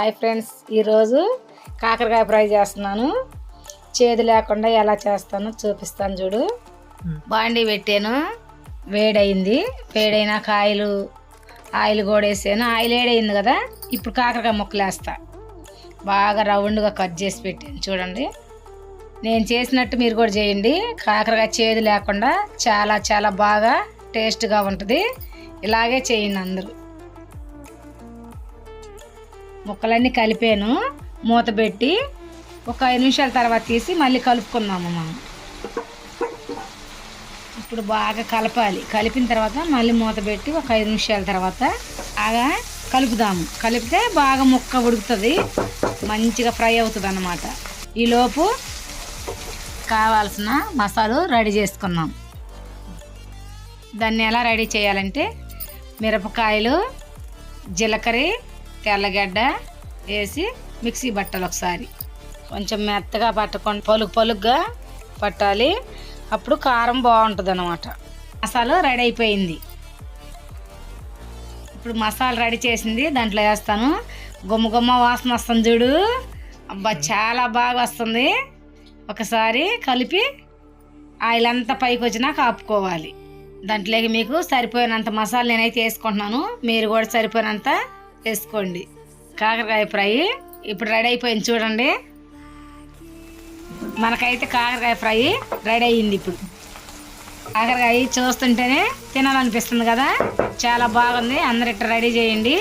Hi friends ఈరోజు కాకరకాయ fry చేస్తున్నాను. చేదు లేకుండా ఎలా చేస్తానో చూపిస్తాను చూడు. బాండీ పెట్టాను వేడయింది. వేడైన కాయలు ఆయిల్ కూడా వేసాను. ఆయిల్ వేడైంది కదా ఇప్పుడు కాకరకాయ ముక్కలు వేస్తా బాగా రౌండ్గా కట్ చేసి పెట్టాను చూడండి. నేను చేసినట్టు మీరు కూడా చేయండి. కాకరకాయ చేదు లేకుండా చాలా చాలా బాగా టేస్ట్గా ఉంటుంది. ఇలాగే చేయండి అందరూ. ముక్కలన్నీ కలిపాను. మూత పెట్టి ఒక ఐదు నిమిషాల తర్వాత తీసి మళ్ళీ కలుపుకుందాము మనం. ఇప్పుడు బాగా కలపాలి. కలిపిన తర్వాత మళ్ళీ మూత పెట్టి ఒక ఐదు నిమిషాల తర్వాత బాగా కలుపుదాము. కలిపితే బాగా ముక్క ఉడుకుతుంది. మంచిగా ఫ్రై అవుతుంది అన్నమాట ఈలోపు కావాల్సిన మసాలు రెడీ చేసుకున్నాం. దాన్ని ఎలా రెడీ చేయాలంటే మిరపకాయలు జీలకర్ర తెల్లగడ్డ వేసి మిక్సీ పట్టాలి ఒకసారి. కొంచెం మెత్తగా పట్టకుండా పలుకు పలుగ్గా పట్టాలి. అప్పుడు కారం బాగుంటుంది అనమాట మసాలా రెడీ అయిపోయింది. ఇప్పుడు మసాలా రెడీ చేసింది దాంట్లో వేస్తాను. గుమ్మ గుమ్మ వాసన వస్తుంది చూడు. అబ్బా చాలా బాగా వస్తుంది. ఒకసారి కలిపి ఆయిల్ అంతా పైకి వచ్చినా కాపుకోవాలి. దాంట్లోకి మీకు సరిపోయినంత మసాలా నేనైతే వేసుకుంటున్నాను. మీరు కూడా సరిపోయినంత వేసుకోండి. కాకరకాయ ఫ్రై ఇప్పుడు రెడీ అయిపోయింది చూడండి. మనకైతే కాకరకాయ ఫ్రై రెడీ అయ్యింది ఇప్పుడు. కాకరకాయ చూస్తుంటేనే తినాలనిపిస్తుంది కదా. చాలా బాగుంది. అందరు ఇట్లా రెడీ చేయండి.